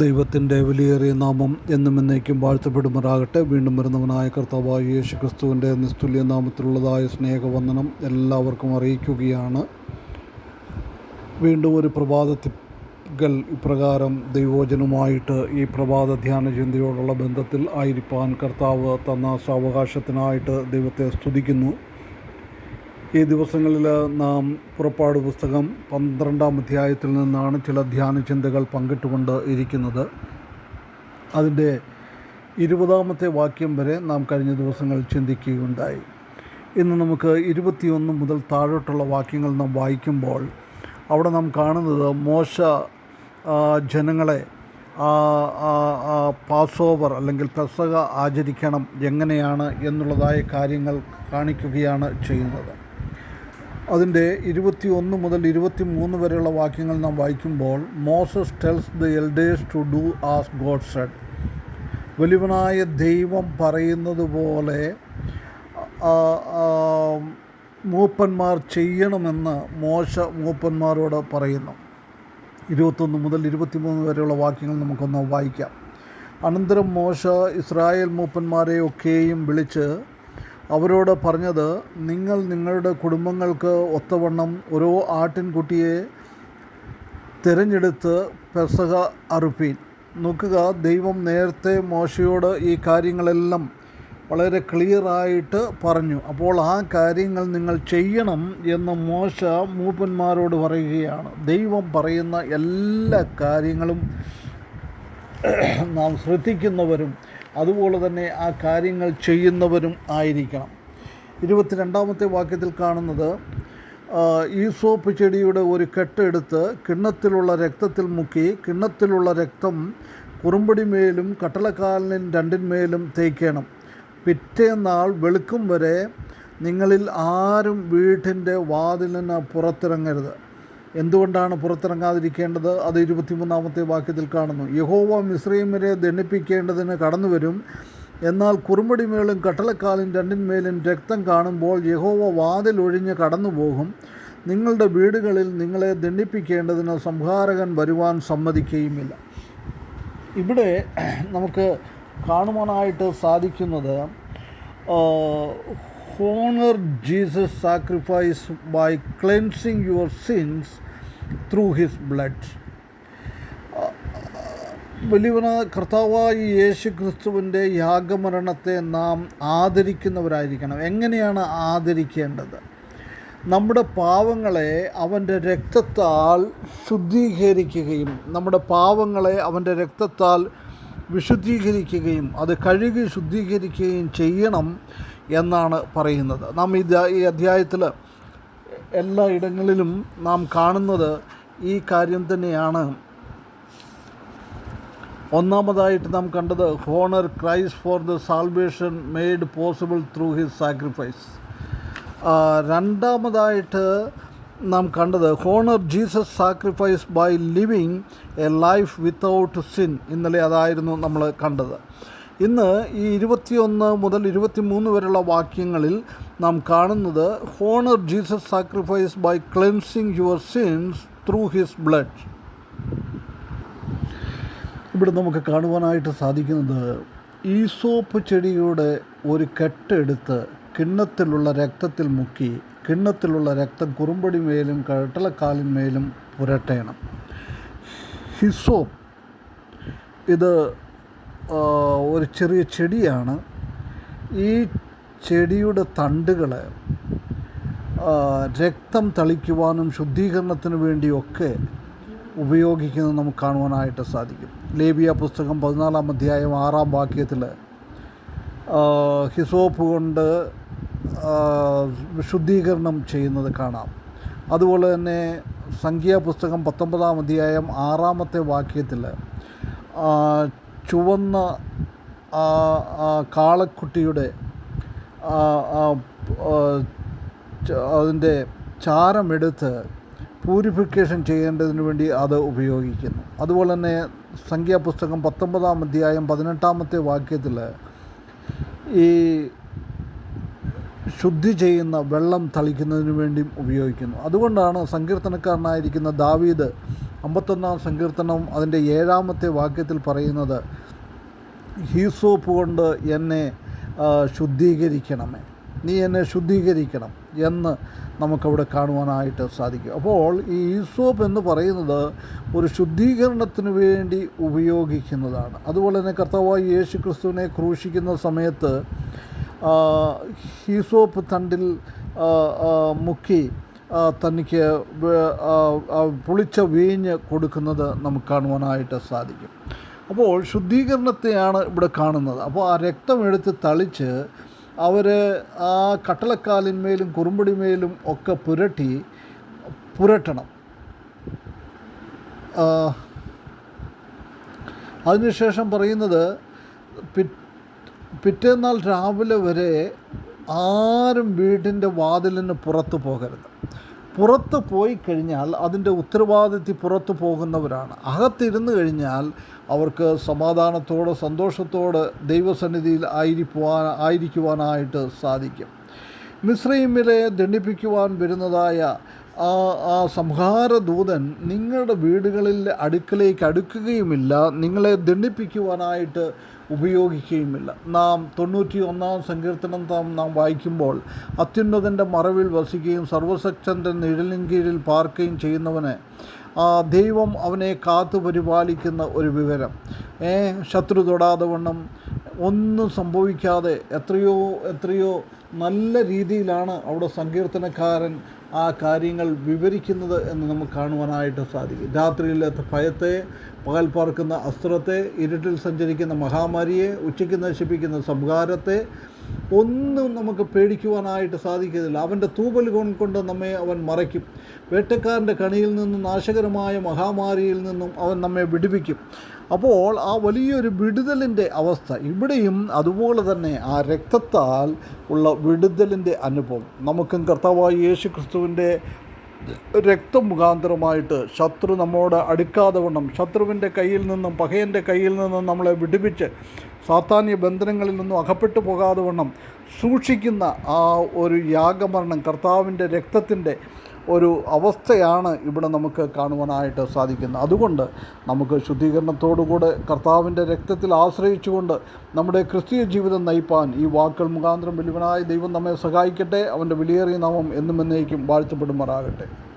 ദൈവത്തിന്റെ വിലയേറിയ നാമം എന്നും എന്നേക്കും വാഴ്ത്തപ്പെടുമാറാകട്ടെ. വീണ്ടും വരുന്നവനായ കർത്താവായ യേശു ക്രിസ്തുവിന്റെ നിസ്തുല്യ നാമത്തിലുള്ളതായ സ്നേഹവന്ദനം എല്ലാവർക്കും അറിയിക്കുകയാണ്. വീണ്ടും ഒരു പ്രഭാതത്തികൾ ഇപ്രകാരം ദൈവോജനമായിട്ട് ഈ പ്രഭാത ധ്യാന ചിന്തയോടുള്ള ബന്ധത്തിൽ ആയിരിക്കാൻ കർത്താവ് തന്ന സാവകാശത്തിനായിട്ട് ദൈവത്തെ സ്തുതിക്കുന്നു. ഈ ദിവസങ്ങളിൽ നാം പുറപ്പാട് പുസ്തകം പന്ത്രണ്ടാം അധ്യായത്തിൽ നിന്നാണ് ചില ധ്യാന ചിന്തകൾ പങ്കിട്ടുകൊണ്ട് ഇരിക്കുന്നത്. അതിന്റെ ഇരുപതാമത്തെ വാക്യം വരെ നാം കഴിഞ്ഞ ദിവസങ്ങൾ ചിന്തിക്കുകയുണ്ടായി. ഇന്ന് നമുക്ക് ഇരുപത്തിയൊന്ന് മുതൽ താഴോട്ടുള്ള വാക്യങ്ങൾ നാം വായിക്കുമ്പോൾ അവിടെ നാം കാണുന്നത് മോശ ജനങ്ങളെ പാസ് ഓവർ അല്ലെങ്കിൽ പെസക ആചരിക്കണം എങ്ങനെയാണ് എന്നുള്ളതായ കാര്യങ്ങൾ കാണിക്കുകയാണ് ചെയ്യുന്നത്. അതിന്റെ ഇരുപത്തി ഒന്ന് മുതൽ ഇരുപത്തി മൂന്ന് വരെയുള്ള വാക്യങ്ങൾ നാം വായിക്കുമ്പോൾ Moses tells the elders to do as God said. വലിയവനായ ദൈവം പറയുന്നത് പോലെ മൂപ്പന്മാർ ചെയ്യണമെന്ന് മോശ മൂപ്പന്മാരോട് പറയുന്നു. ഇരുപത്തൊന്ന് മുതൽ ഇരുപത്തിമൂന്ന് വരെയുള്ള വാക്യങ്ങൾ നമുക്കൊന്ന് വായിക്കാം. അനന്തരം മോശ ഇസ്രായേൽ മൂപ്പന്മാരെ ഒക്കെയും വിളിച്ച് അവരോട് പറഞ്ഞത് നിങ്ങൾ നിങ്ങളുടെ കുടുംബങ്ങൾക്ക് ഒത്തവണ്ണം ഓരോ ആട്ടിൻകുട്ടിയെ തിരഞ്ഞെടുത്ത് പെസക അറുപ്പീൻ. നോക്കുക ദൈവം നേരത്തെ മോശയോട് ഈ കാര്യങ്ങളെല്ലാം വളരെ ക്ലിയറായിട്ട് പറഞ്ഞു. അപ്പോൾ ആ കാര്യങ്ങൾ നിങ്ങൾ ചെയ്യണം എന്ന് മോശ മൂപ്പന്മാരോട് പറയുകയാണ്. ദൈവം പറയുന്ന എല്ലാ കാര്യങ്ങളും നാം ശ്രദ്ധിക്കുന്നവരും അതുപോലെ തന്നെ ആ കാര്യങ്ങൾ ചെയ്യുന്നവരും ആയിരിക്കണം. ഇരുപത്തിരണ്ടാമത്തെ വാക്യത്തിൽ കാണുന്നത് ഈ ഈസോപ്പ് ചെടിയുടെ ഒരു കെട്ടെടുത്ത് കിണ്ണത്തിലുള്ള രക്തത്തിൽ മുക്കി കിണ്ണത്തിലുള്ള രക്തം കുറുമ്പടിമേലും കട്ടളക്കാലിനും രണ്ടിന്മേലും തേക്കണം. പിറ്റേന്നാൾ വെളുക്കും വരെ നിങ്ങളിൽ ആരും വീട്ടിന്റെ വാതിലിന് പുറത്തിറങ്ങരുത്. എന്തുകൊണ്ടാണ് പുറത്തിറങ്ങാതിരിക്കേണ്ടത്? അത് ഇരുപത്തിമൂന്നാമത്തെ വാക്യത്തിൽ കാണുന്നു. യഹോവ മിശ്രീമരെ ദണ്ഡിപ്പിക്കേണ്ടതിന് കടന്നു വരും എന്നാൽ കുറുമ്പടിമേലും കട്ടളക്കാലും രണ്ടിന്മേലും രക്തം കാണുമ്പോൾ യഹോവ വാതിൽ ഒഴിഞ്ഞ് കടന്നു പോകും നിങ്ങളുടെ വീടുകളിൽ നിങ്ങളെ ദണ്ഡിപ്പിക്കേണ്ടതിന് സംഹാരകൻ വരുവാൻ സമ്മതിക്കുകയുമില്ല ഇവിടെ നമുക്ക് കാണുവാനായിട്ട് സാധിക്കുന്നത് honour Jesus sacrifice by cleansing your sins through his blood വലിയവന കർത്താവായി യേശു ക്രിസ്തുവിന്റെ യാഗമരണത്തെ നാം ആദരിക്കുന്നവരായിരിക്കണം. എങ്ങനെയാണ് ആദരിക്കേണ്ടത്? നമ്മുടെ പാവങ്ങളെ അവന്റെ രക്തത്താൽ ശുദ്ധീകരിക്കുകയും നമ്മുടെ പാവങ്ങളെ അവന്റെ രക്തത്താൽ വിശുദ്ധീകരിക്കുകയും അത് കഴുകി ശുദ്ധീകരിക്കുകയും ചെയ്യണം. എന്നാണ് പറയുന്നത്. നാം ഈ ഈ അധ്യായത്തിൽ എല്ലാ ഇടങ്ങളിലും നാം കാണുന്നത് ഈ കാര്യം തന്നെയാണ്. ഒന്നാമതായിട്ട് നാം കണ്ടത് honour Christ for the salvation made possible through his sacrifice. രണ്ടാമതായിട്ട് നാം കണ്ടത് honour Jesus sacrifice by living a life without sin. ഇന്നലെ അതായിരുന്നു നമ്മൾ കണ്ടത്. ഇന്ന് ഈ ഇരുപത്തിയൊന്ന് മുതൽ ഇരുപത്തിമൂന്ന് വരെയുള്ള വാക്യങ്ങളിൽ നാം കാണുന്നത് honour Jesus sacrifice by cleansing your sins through his blood ഇവിടെ നമുക്ക് കാണുവാനായിട്ട് സാധിക്കുന്നത് ഈസോപ്പ് ചെടിയുടെ ഒരു കെട്ടെടുത്ത് കിണ്ണത്തിലുള്ള രക്തത്തിൽ മുക്കി കിണ്ണത്തിലുള്ള രക്തം കുറുമ്പടി മേലും കട്ടളക്കാലിന്മേലും പുരട്ടേണം. ഹിസോപ്പ് ഇത് ഒരു ചെറിയ ചെടിയാണ്. ഈ ചെടിയുടെ തണ്ടുകൾ രക്തം തളിക്കുവാനും ശുദ്ധീകരണത്തിന് വേണ്ടിയൊക്കെ ഉപയോഗിക്കുന്നത് നമുക്ക് കാണുവാനായിട്ട് സാധിക്കും. ലേബിയ പുസ്തകം പതിനാലാം അധ്യായം ആറാം വാക്യത്തിൽ ഹിസോപ്പ് കൊണ്ട് ശുദ്ധീകരണം ചെയ്യുന്നത് കാണാം. അതുപോലെ തന്നെ സംഖ്യാപുസ്തകം പത്തൊമ്പതാം അധ്യായം ആറാമത്തെ വാക്യത്തിൽ ചുവന്ന കാളക്കുട്ടിയുടെ അതിന്റെ ചാരമെടുത്ത് പ്യൂരിഫിക്കേഷൻ ചെയ്യേണ്ടതിന് വേണ്ടി അത് ഉപയോഗിക്കുന്നു. അതുപോലെ തന്നെ സംഖ്യാപുസ്തകം പത്തൊമ്പതാം അധ്യായം പതിനെട്ടാമത്തെ വാക്യത്തിൽ ഈ ശുദ്ധി ചെയ്യുന്ന വെള്ളം തളിക്കുന്നതിന് വേണ്ടിയും ഉപയോഗിക്കുന്നു. അതുകൊണ്ടാണ് സങ്കീർത്തനക്കാരനായിരിക്കുന്ന ദാവീദ് അമ്പത്തൊന്നാം സങ്കീർത്തനം അതിന്റെ ഏഴാമത്തെ വാക്യത്തിൽ പറയുന്നത് ഹീസോപ്പ് കൊണ്ട് എന്നെ ശുദ്ധീകരിക്കണമേ. നീ എന്നെ ശുദ്ധീകരിക്കണം എന്ന് നമുക്കവിടെ കാണുവാനായിട്ട് സാധിക്കും. അപ്പോൾ ഈ ഈസോപ്പ് എന്ന് പറയുന്നത് ഒരു ശുദ്ധീകരണത്തിന് വേണ്ടി ഉപയോഗിക്കുന്നതാണ്. അതുപോലെ തന്നെ കർത്താവായി യേശു ക്രിസ്തുവിനെ ക്രൂശിക്കുന്ന സമയത്ത് ഹീസോപ്പ് തണ്ടിൽ മുക്കി തനിക്ക് പുളിച്ച വീഞ്ഞ് കൊടുക്കുന്നത് നമുക്ക് കാണുവാനായിട്ട് സാധിക്കും. അപ്പോൾ ശുദ്ധീകരണത്തെയാണ് ഇവിടെ കാണുന്നത്. അപ്പോൾ ആ രക്തം എടുത്ത് തളിച്ച് അവർ ആ കട്ടളക്കാലിന്മേലും കുറുമ്പടിമേലും ഒക്കെ പുരട്ടി പുരട്ടണം. അതിനുശേഷം പറയുന്നത് പിറ്റേന്നാൾ രാവിലെ വരെ ആരും വീടിന്റെ വാതിലിന് പുറത്ത് പോകരുത്. പുറത്ത് പോയി കഴിഞ്ഞാൽ അതിന്റെ ഉത്തരവാദിത്വം പുറത്ത് പോകുന്നവരാണ്. അകത്തിരുന്ന് കഴിഞ്ഞാൽ അവർക്ക് സമാധാനത്തോടെ സന്തോഷത്തോടെ ദൈവസന്നിധിയിൽ ആയിരിക്കുവാൻ ആയിരിക്കുവാനായിട്ട് സാധിക്കും. മിശ്രീമിലെ ദണ്ഡിപ്പിക്കുവാൻ വരുന്നതായ ആ ആ സംഹാരദൂതൻ നിങ്ങളുടെ വീടുകളിൽ അടുക്കലേക്ക് അടുക്കുകയുമില്ല. നിങ്ങളെ ദണ്ഡിപ്പിക്കുവാനായിട്ട് ഉപയോഗിക്കുകയുമില്ല. നാം തൊണ്ണൂറ്റി ഒന്നാം സങ്കീർത്തനം നാം നാം വായിക്കുമ്പോൾ അത്യുന്നതന്റെ മറവിൽ വസിക്കുകയും സർവശക്തന്റെ നിഴലിൻ കീഴിൽ പാർക്കുകയും ചെയ്യുന്നവന് ആ ദൈവം അവനെ കാത്തു പരിപാലിക്കുന്ന ഒരു വിവരം. ഏ ശത്രു തൊടാതെ വണ്ണം. ഒന്നും സംഭവിക്കാതെ എത്രയോ എത്രയോ നല്ല രീതിയിലാണ് അവിടെ സങ്കീർത്തനക്കാരൻ ആ കാര്യങ്ങൾ വിവരിക്കുന്നത് എന്ന് നമുക്ക് കാണുവാനായിട്ട് സാധിക്കും. രാത്രിയിലെ ഭയത്തെ പകൽ പാർക്കുന്ന അസ്ത്രത്തെ ഇരുട്ടിൽ സഞ്ചരിക്കുന്ന മഹാമാരിയെ ഉച്ചയ്ക്ക് നശിപ്പിക്കുന്ന സംഹാരത്തെ ഒന്നും നമുക്ക് പേടിക്കുവാനായിട്ട് സാധിക്കുന്നില്ല അവന്റെ തൂവൽ കൊണ്ട് നമ്മെ അവൻ മറയ്ക്കും. വേട്ടക്കാരന്റെ കണിയിൽ നിന്നും നാശകരമായ മഹാമാരിയിൽ നിന്നും അവൻ നമ്മെ വിടുവിക്കും. അപ്പോൾ ആ വലിയൊരു വിടുതലിന്റെ അവസ്ഥ ഇവിടെയും അതുപോലെ തന്നെ ആ രക്തത്താൽ ഉള്ള വിടുതലിന്റെ അനുഭവം. നമുക്കും കർത്താവായ യേശു ക്രിസ്തുവിന്റെ രക്തം മുഖാന്തരമായിട്ട് ശത്രു നമ്മോട് അടുക്കാതെ വണ്ണം ശത്രുവിന്റെ കയ്യിൽ നിന്നും പകയന്റെ കയ്യിൽ നിന്നും നമ്മളെ വിടുവിച്ച് സാത്താന്യ ബന്ധനങ്ങളിൽ നിന്നും അകപ്പെട്ടു പോകാതെ വണ്ണം സൂക്ഷിക്കുന്ന ആ ഒരു യാഗമരണം കർത്താവിന്റെ രക്തത്തിന്റെ ഒരു അവസ്ഥയാണ് ഇവിടെ നമുക്ക് കാണുവാനായിട്ട് സാധിക്കുന്നത്. അതുകൊണ്ട് നമുക്ക് ശുദ്ധീകരണത്തോടുകൂടെ കർത്താവിന്റെ രക്തത്തിൽ ആശ്രയിച്ചുകൊണ്ട് നമ്മുടെ ക്രിസ്തീയ ജീവിതം നയിപ്പാൻ ഈ വാക്കുകൾ മുഖാന്തരം വലിയവനായ ദൈവം നമ്മെ സഹായിക്കട്ടെ. അവന്റെ വിലയേറിയ നാമം എന്നും എന്നേക്കും വാഴ്ത്തപ്പെടുമാറാകട്ടെ.